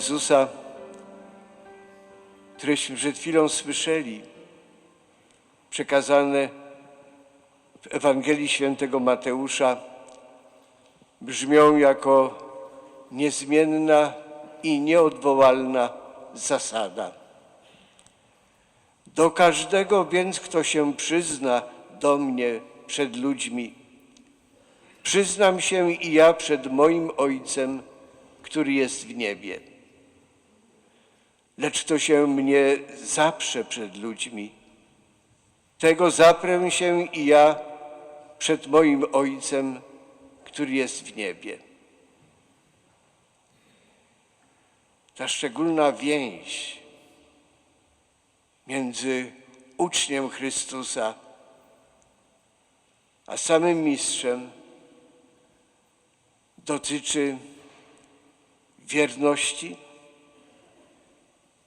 Jezusa, któreśmy przed chwilą słyszeli, przekazane w Ewangelii Świętego Mateusza, brzmią jako niezmienna i nieodwołalna zasada. Do każdego więc, kto się przyzna do mnie przed ludźmi, przyznam się i ja przed moim Ojcem, który jest w niebie. Lecz kto się mnie zaprze przed ludźmi, tego zaprę się i ja przed moim Ojcem, który jest w niebie. Ta szczególna więź między uczniem Chrystusa a samym mistrzem dotyczy wierności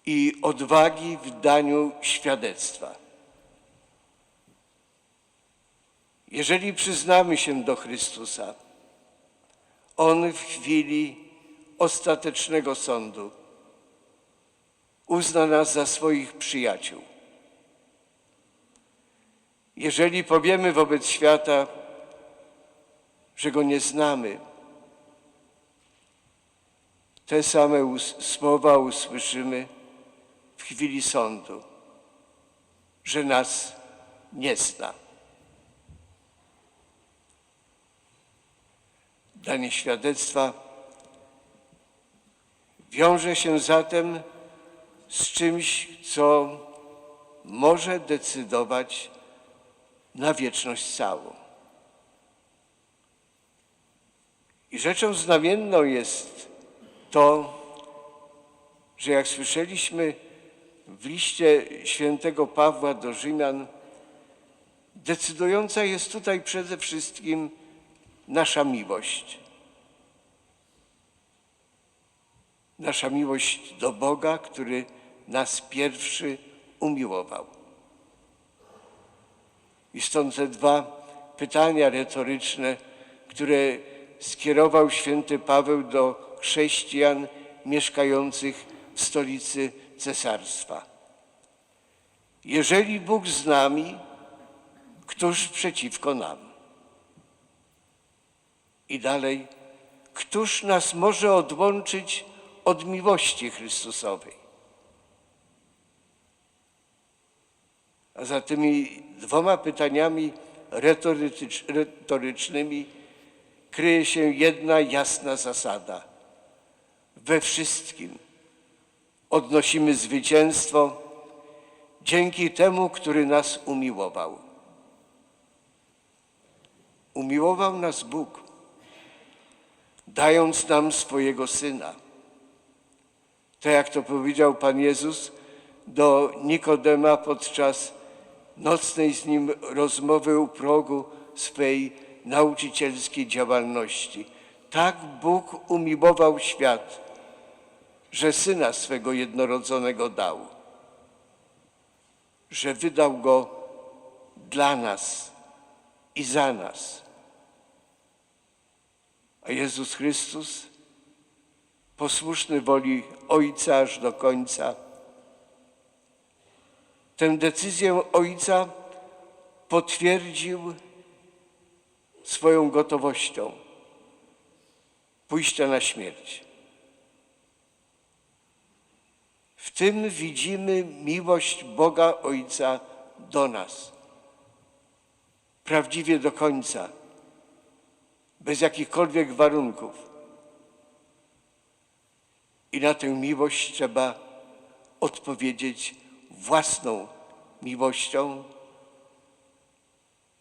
i odwagi w daniu świadectwa. Jeżeli przyznamy się do Chrystusa, On w chwili ostatecznego sądu uzna nas za swoich przyjaciół. Jeżeli powiemy wobec świata, że Go nie znamy, te same us- słowa usłyszymy w chwili sądu, że nas nie zna. Danie świadectwa wiąże się zatem z czymś, co może decydować na wieczność całą. I rzeczą znamienną jest to, że jak słyszeliśmy w liście świętego Pawła do Rzymian, decydująca jest tutaj przede wszystkim nasza miłość. Nasza miłość do Boga, który nas pierwszy umiłował. I stąd te dwa pytania retoryczne, które skierował święty Paweł do chrześcijan mieszkających w stolicy cesarstwa. Jeżeli Bóg z nami, któż przeciwko nam? I dalej, któż nas może odłączyć od miłości Chrystusowej? A za tymi dwoma pytaniami retorycz, retorycznymi kryje się jedna jasna zasada. We wszystkim odnosimy zwycięstwo dzięki temu, który nas umiłował. Umiłował nas Bóg, dając nam swojego Syna. Tak jak to powiedział Pan Jezus do Nikodema podczas nocnej z nim rozmowy u progu swej nauczycielskiej działalności. Tak Bóg umiłował świat, że Syna swego jednorodzonego dał, że wydał Go dla nas i za nas. A Jezus Chrystus, posłuszny woli Ojca aż do końca, tę decyzję Ojca potwierdził swoją gotowością pójścia na śmierć. W tym widzimy miłość Boga Ojca do nas. Prawdziwie do końca, bez jakichkolwiek warunków. I na tę miłość trzeba odpowiedzieć własną miłością,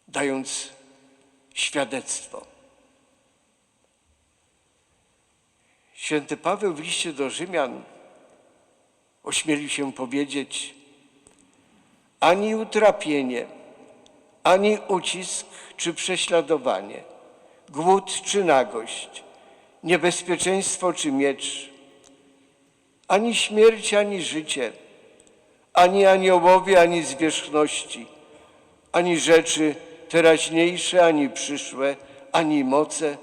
dając świadectwo. Święty Paweł w liście do Rzymian ośmielił się powiedzieć: ani utrapienie, ani ucisk czy prześladowanie, głód czy nagość, niebezpieczeństwo czy miecz, ani śmierć, ani życie, ani aniołowie, ani zwierzchności, ani rzeczy teraźniejsze, ani przyszłe, ani moce,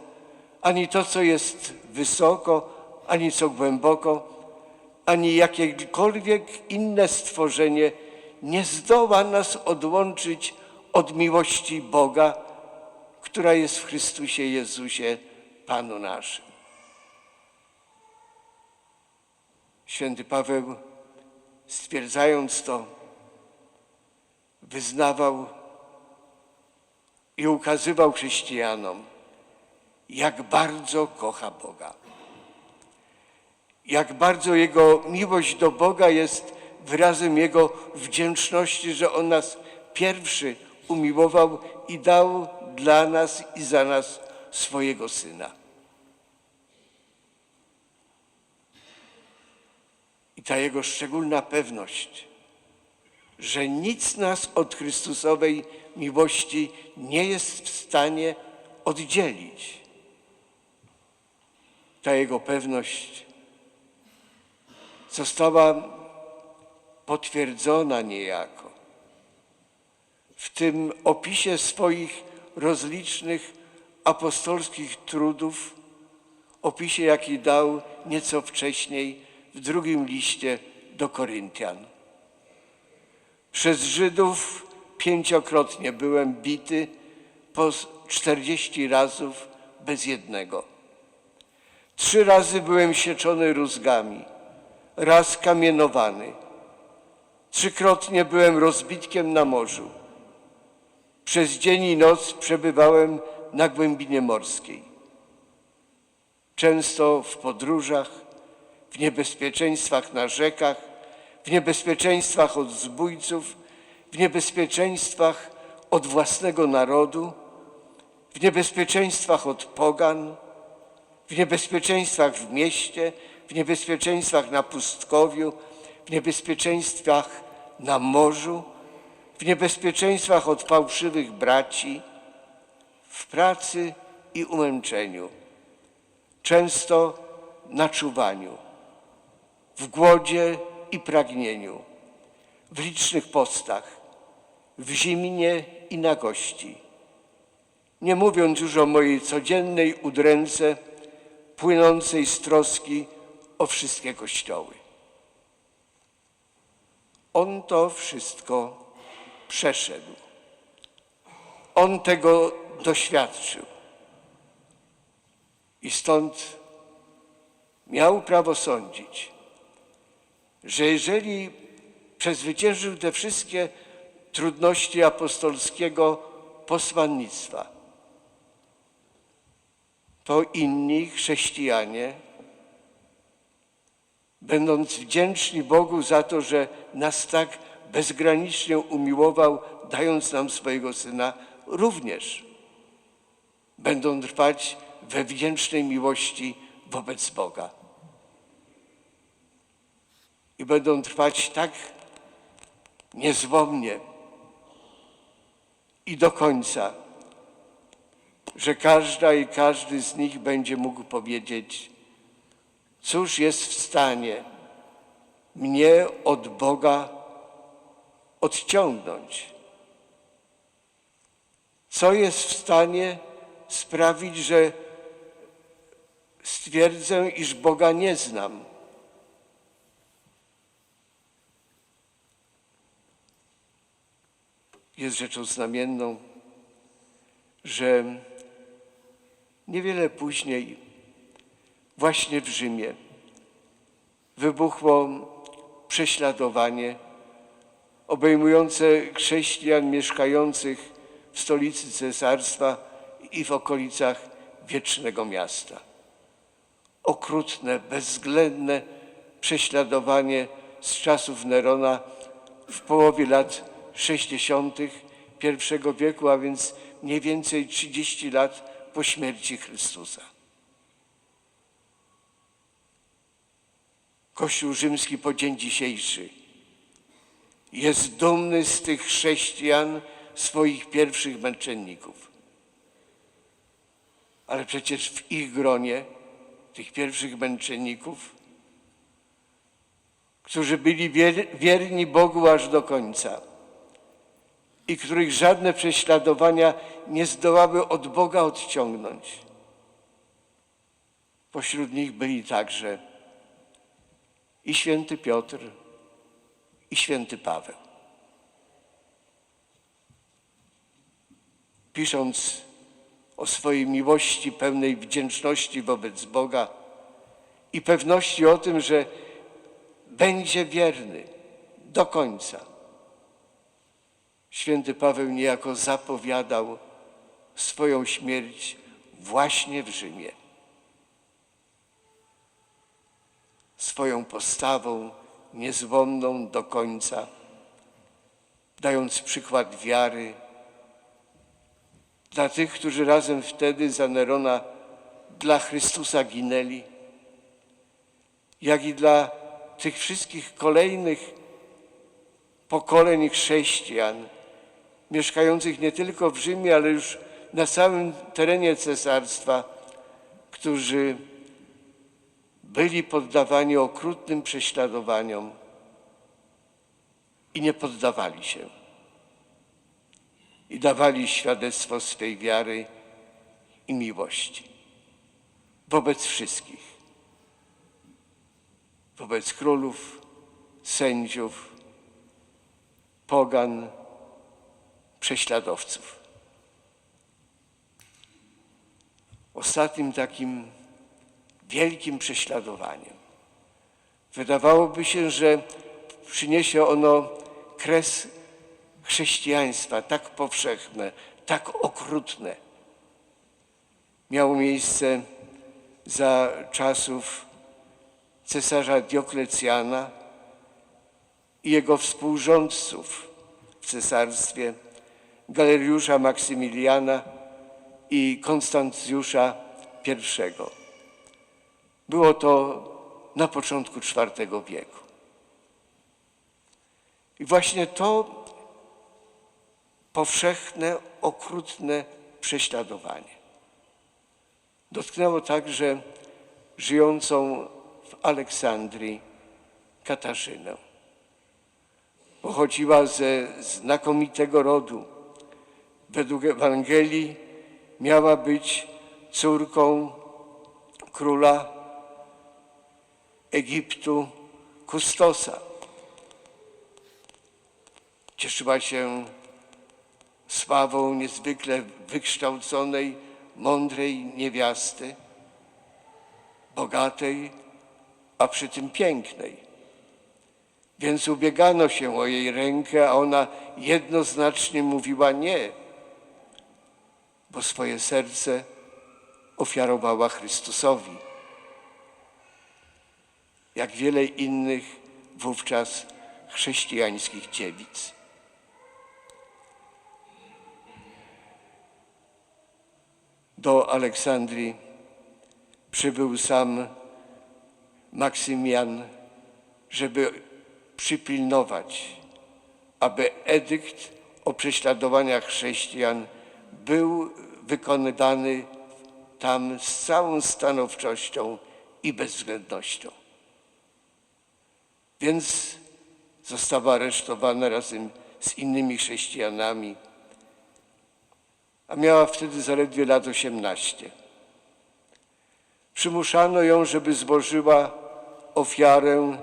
ani to, co jest wysoko, ani co głęboko, ani jakiekolwiek inne stworzenie nie zdoła nas odłączyć od miłości Boga, która jest w Chrystusie Jezusie, Panu naszym. Święty Paweł, stwierdzając to, wyznawał i ukazywał chrześcijanom, jak bardzo kocha Boga. Jak bardzo Jego miłość do Boga jest wyrazem Jego wdzięczności, że On nas pierwszy umiłował i dał dla nas i za nas swojego Syna. I ta Jego szczególna pewność, że nic nas od Chrystusowej miłości nie jest w stanie oddzielić. Ta Jego pewność została potwierdzona niejako w tym opisie swoich rozlicznych apostolskich trudów, opisie jaki dał nieco wcześniej w drugim liście do Koryntian. Przez Żydów pięciokrotnie byłem bity po czterdzieści razów bez jednego. Trzy razy byłem sieczony rózgami, raz kamienowany. Trzykrotnie byłem rozbitkiem na morzu. Przez dzień i noc przebywałem na głębinie morskiej. Często w podróżach, w niebezpieczeństwach na rzekach, w niebezpieczeństwach od zbójców, w niebezpieczeństwach od własnego narodu, w niebezpieczeństwach od pogan, w niebezpieczeństwach w mieście, w niebezpieczeństwach na pustkowiu, w niebezpieczeństwach na morzu, w niebezpieczeństwach od fałszywych braci, w pracy i umęczeniu, często na czuwaniu, w głodzie i pragnieniu, w licznych postach, w zimnie i nagości. Nie mówiąc już o mojej codziennej udręce płynącej z troski o wszystkie kościoły. On to wszystko przeszedł. On tego doświadczył. I stąd miał prawo sądzić, że jeżeli przezwyciężył te wszystkie trudności apostolskiego posłannictwa, to inni chrześcijanie, będąc wdzięczni Bogu za to, że nas tak bezgranicznie umiłował, dając nam swojego Syna, również będą trwać we wdzięcznej miłości wobec Boga. I będą trwać tak niezłomnie i do końca, że każda i każdy z nich będzie mógł powiedzieć, cóż jest w stanie mnie od Boga odciągnąć? Co jest w stanie sprawić, że stwierdzę, iż Boga nie znam? Jest rzeczą znamienną, że niewiele później, właśnie w Rzymie, wybuchło prześladowanie obejmujące chrześcijan mieszkających w stolicy cesarstwa i w okolicach wiecznego miasta. Okrutne, bezwzględne prześladowanie z czasów Nerona w połowie lat 60. I wieku, a więc mniej więcej 30 lat po śmierci Chrystusa. Kościół rzymski po dzień dzisiejszy jest dumny z tych chrześcijan, swoich pierwszych męczenników. Ale przecież w ich gronie, tych pierwszych męczenników, którzy byli wierni Bogu aż do końca i których żadne prześladowania nie zdołały od Boga odciągnąć. Pośród nich byli także i święty Piotr, i święty Paweł. Pisząc o swojej miłości pełnej wdzięczności wobec Boga i pewności o tym, że będzie wierny do końca. Święty Paweł niejako zapowiadał swoją śmierć właśnie w Rzymie. Swoją postawą niezłomną do końca, dając przykład wiary dla tych, którzy razem wtedy za Nerona dla Chrystusa ginęli, jak i dla tych wszystkich kolejnych pokoleń chrześcijan, mieszkających nie tylko w Rzymie, ale już na całym terenie cesarstwa, którzy byli poddawani okrutnym prześladowaniom i nie poddawali się. I dawali świadectwo swej wiary i miłości wobec wszystkich, wobec królów, sędziów, pogan, prześladowców. Ostatnim takim wielkim prześladowaniem. Wydawałoby się, że przyniesie ono kres chrześcijaństwa tak powszechne, tak okrutne. Miało miejsce za czasów cesarza Dioklecjana i jego współrządców w cesarstwie Galeriusza Maksymiliana i Konstancjusza I. Było to na początku IV wieku. I właśnie to powszechne, okrutne prześladowanie dotknęło także żyjącą w Aleksandrii Katarzynę. Pochodziła ze znakomitego rodu. Według Ewangelii miała być córką króla Egiptu Kustosa. Cieszyła się sławą niezwykle wykształconej, mądrej niewiasty, bogatej, a przy tym pięknej. Więc ubiegano się o jej rękę, a ona jednoznacznie mówiła nie, bo swoje serce ofiarowała Chrystusowi. Jak wiele innych wówczas chrześcijańskich dziewic. Do Aleksandrii przybył sam Maksymian, żeby przypilnować, aby edykt o prześladowaniach chrześcijan był wykonywany tam z całą stanowczością i bezwzględnością. Więc została aresztowana razem z innymi chrześcijanami, a miała wtedy zaledwie lat 18. Przymuszano ją, żeby złożyła ofiarę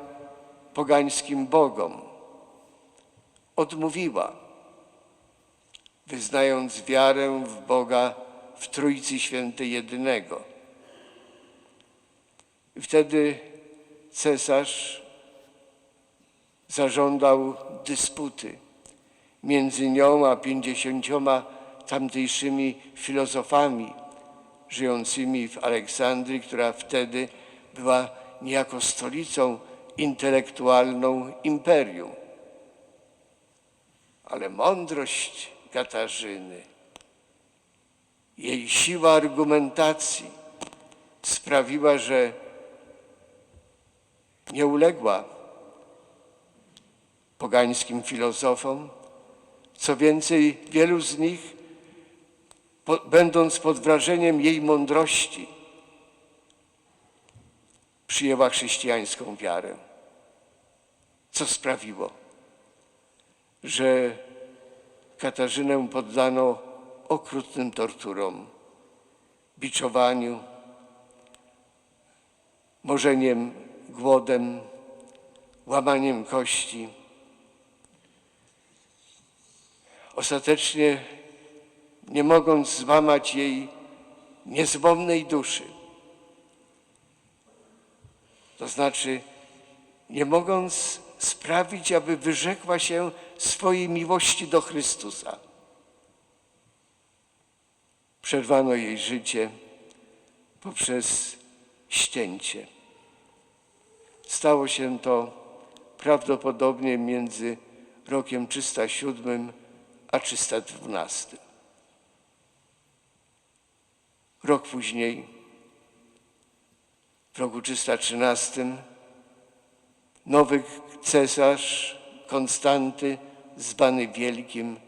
pogańskim bogom. Odmówiła, wyznając wiarę w Boga w Trójcy Świętej Jedynego. I wtedy cesarz zażądał dysputy między nią a pięćdziesięcioma tamtejszymi filozofami żyjącymi w Aleksandrii, która wtedy była niejako stolicą intelektualną imperium. Ale mądrość Katarzyny, jej siła argumentacji sprawiła, że nie uległa pogańskim filozofom. Co więcej, wielu z nich, po, będąc pod wrażeniem jej mądrości, przyjęła chrześcijańską wiarę. Co sprawiło, że Katarzynę poddano okrutnym torturom, biczowaniu, morzeniem głodem, łamaniem kości. Ostatecznie nie mogąc złamać jej niezłomnej duszy. To znaczy, nie mogąc sprawić, aby wyrzekła się swojej miłości do Chrystusa. Przerwano jej życie poprzez ścięcie. Stało się to prawdopodobnie między rokiem 307 a 312. Rok później, w roku 313, nowy cesarz Konstanty, zwany Wielkim,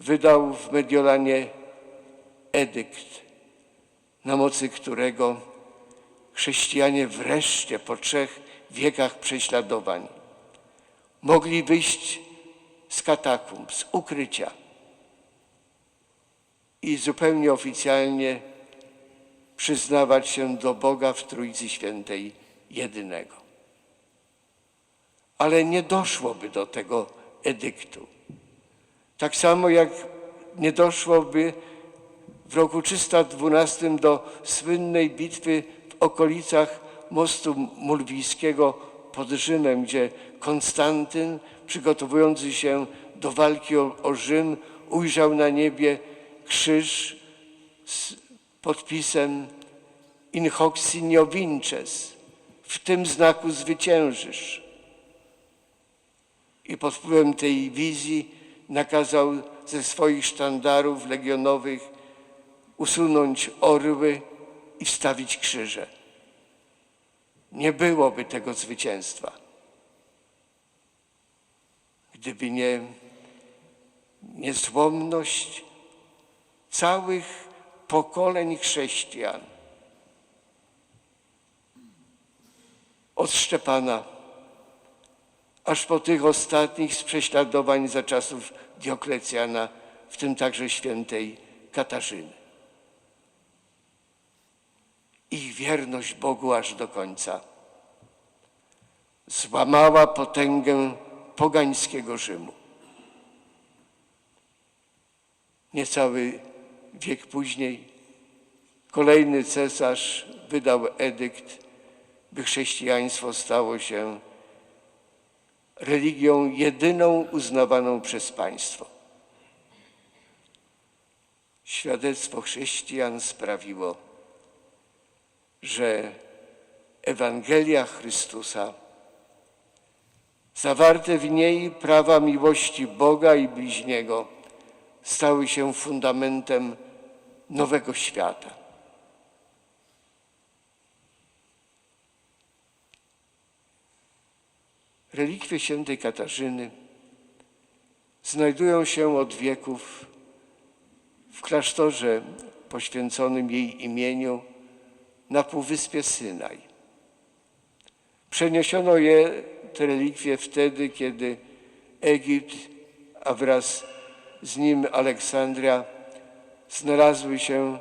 wydał w Mediolanie edykt, na mocy którego chrześcijanie wreszcie po trzech wiekach prześladowań mogli wyjść z katakumb, z ukrycia i zupełnie oficjalnie przyznawać się do Boga w Trójcy Świętej jedynego. Ale nie doszłoby do tego edyktu. Tak samo jak nie doszłoby w roku 312 do słynnej bitwy w okolicach mostu mulwijskiego pod Rzymem, gdzie Konstantyn, przygotowujący się do walki o, o Rzym, ujrzał na niebie krzyż z podpisem In hoc signo vinces, w tym znaku zwyciężysz. I pod wpływem tej wizji nakazał ze swoich sztandarów legionowych usunąć orły i wstawić krzyże. Nie byłoby tego zwycięstwa, gdyby nie niezłomność całych pokoleń chrześcijan. Od Szczepana aż po tych ostatnich z prześladowań za czasów Dioklecjana, w tym także świętej Katarzyny. Ich wierność Bogu aż do końca złamała potęgę pogańskiego Rzymu. Niecały wiek później kolejny cesarz wydał edykt, by chrześcijaństwo stało się religią jedyną uznawaną przez państwo. Świadectwo chrześcijan sprawiło, że Ewangelia Chrystusa, zawarte w niej prawa miłości Boga i bliźniego, stały się fundamentem nowego świata. Relikwie świętej Katarzyny znajdują się od wieków w klasztorze poświęconym jej imieniu na Półwyspie Synaj. Przeniesiono je, te relikwie, wtedy, kiedy Egipt, a wraz z nim Aleksandria, znalazły się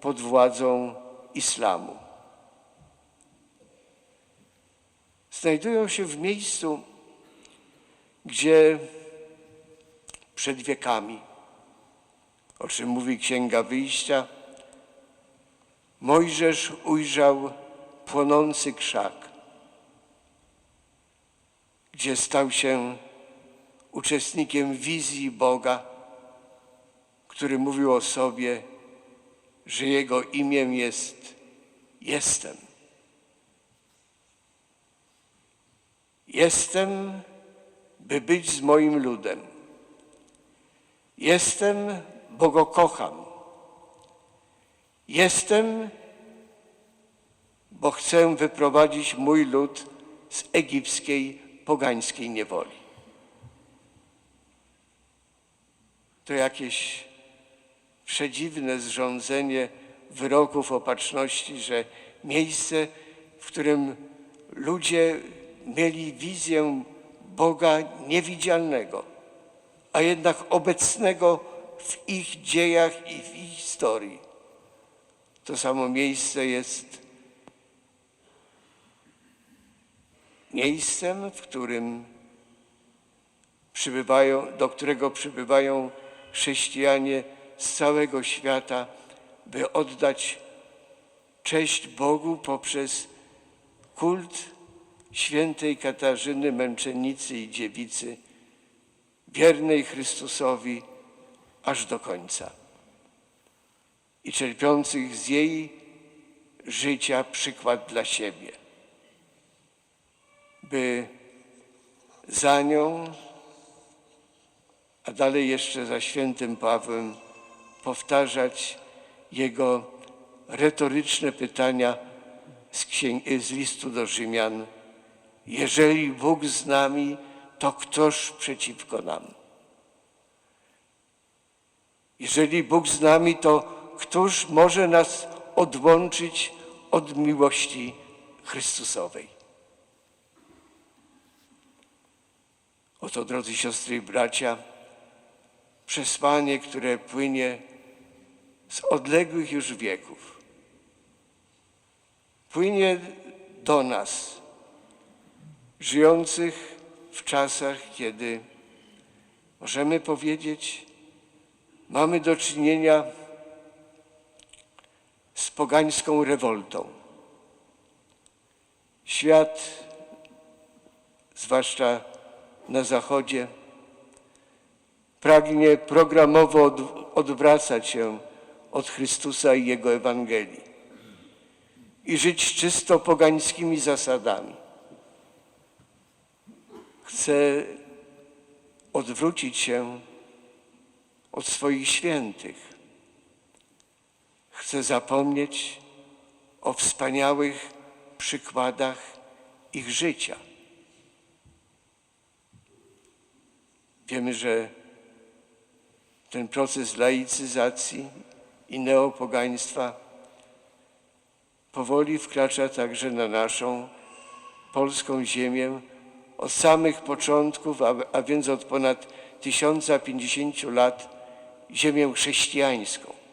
pod władzą islamu. znajdują się w miejscu, gdzie przed wiekami, o czym mówi Księga Wyjścia, Mojżesz ujrzał płonący krzak, gdzie stał się uczestnikiem wizji Boga, który mówił o sobie, że Jego imię jest Jestem. Jestem, by być z moim ludem. Jestem, bo go kocham. Jestem, bo chcę wyprowadzić mój lud z egipskiej pogańskiej niewoli. To jakieś przedziwne zrządzenie wyroków opatrzności, że miejsce, w którym ludzie mieli wizję Boga niewidzialnego, a jednak obecnego w ich dziejach i w ich historii. To samo miejsce jest miejscem, w którym przybywają, do którego przybywają chrześcijanie z całego świata, by oddać cześć Bogu poprzez kult świętej Katarzyny, męczennicy i dziewicy, wiernej Chrystusowi aż do końca i czerpiących z jej życia przykład dla siebie, by za nią, a dalej jeszcze za świętym Pawłem, powtarzać jego retoryczne pytania z, z listu do Rzymian. Jeżeli Bóg z nami, to ktoż przeciwko nam? Jeżeli Bóg z nami, to któż może nas odłączyć od miłości Chrystusowej? Oto, drodzy siostry i bracia, przesłanie, które płynie z odległych już wieków. Płynie do nas, żyjących w czasach, kiedy możemy powiedzieć, mamy do czynienia z pogańską rewoltą. Świat, zwłaszcza na Zachodzie, pragnie programowo od, odwracać się od Chrystusa i Jego Ewangelii i żyć czysto pogańskimi zasadami. Chce odwrócić się od swoich świętych. Chce zapomnieć o wspaniałych przykładach ich życia. Wiemy, że ten proces laicyzacji i neopogaństwa powoli wkracza także na naszą polską ziemię od samych początków, a, a więc od ponad 1050 lat ziemię chrześcijańską.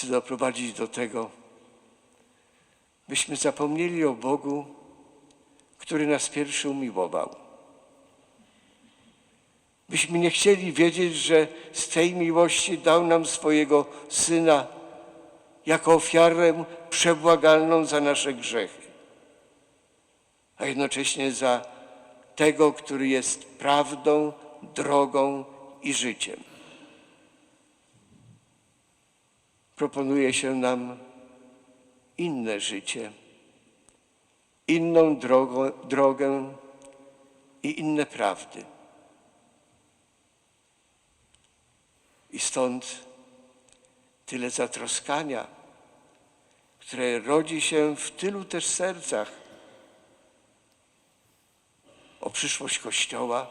Chcę doprowadzić do tego, byśmy zapomnieli o Bogu, który nas pierwszy umiłował. Byśmy nie chcieli wiedzieć, że z tej miłości dał nam swojego Syna jako ofiarę przebłagalną za nasze grzechy, a jednocześnie za tego, który jest prawdą, drogą i życiem. Proponuje się nam inne życie, inną drogę, drogę i inne prawdy. I stąd tyle zatroskania, które rodzi się w tylu też sercach o przyszłość Kościoła,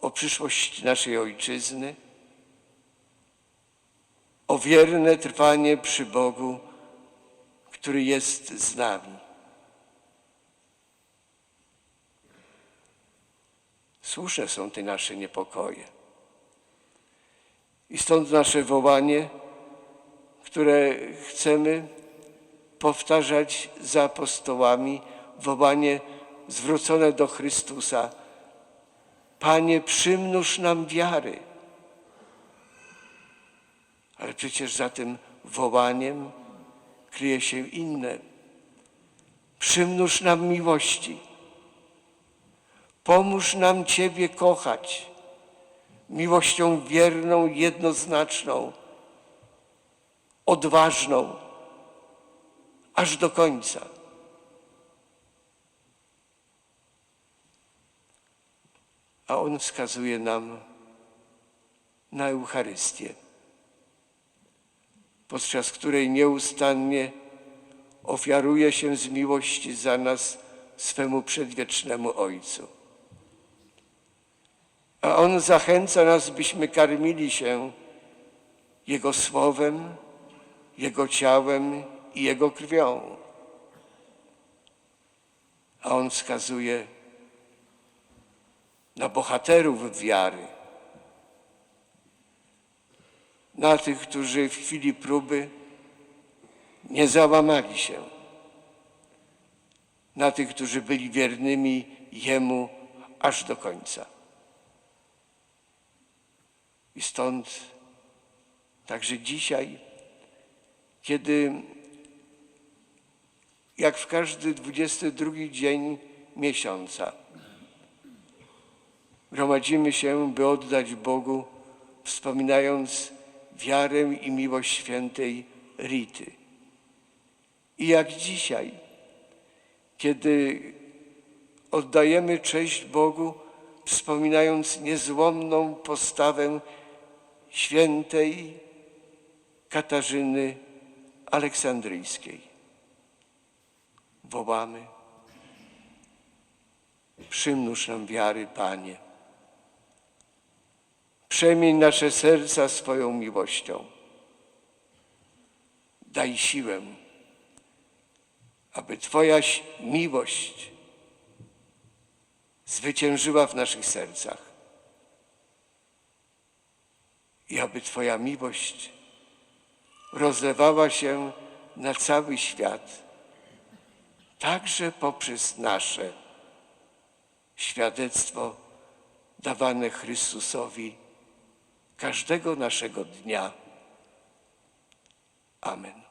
o przyszłość naszej Ojczyzny, o wierne trwanie przy Bogu, który jest z nami. Słuszne są te nasze niepokoje. I stąd nasze wołanie, które chcemy powtarzać za apostołami, wołanie zwrócone do Chrystusa. Panie, przymnóż nam wiary. Ale przecież za tym wołaniem kryje się inne. Przymnóż nam miłości. Pomóż nam Ciebie kochać miłością wierną, jednoznaczną, odważną, aż do końca. A On wskazuje nam na Eucharystię, podczas której nieustannie ofiaruje się z miłości za nas swemu przedwiecznemu Ojcu. A On zachęca nas, byśmy karmili się Jego słowem, Jego ciałem i Jego krwią. A On wskazuje na bohaterów wiary, na tych, którzy w chwili próby nie załamali się. Na tych, którzy byli wiernymi Jemu aż do końca. I stąd także dzisiaj, kiedy jak w każdy 22 dzień miesiąca gromadzimy się, by oddać Bogu, wspominając wiarę i miłość świętej Rity. I jak dzisiaj, kiedy oddajemy cześć Bogu, wspominając niezłomną postawę świętej Katarzyny Aleksandryjskiej. Wołamy, przymnóż nam wiary, Panie. Przemień nasze serca swoją miłością. Daj siłę, aby Twoja miłość zwyciężyła w naszych sercach i aby Twoja miłość rozlewała się na cały świat, także poprzez nasze świadectwo dawane Chrystusowi każdego naszego dnia. Amen.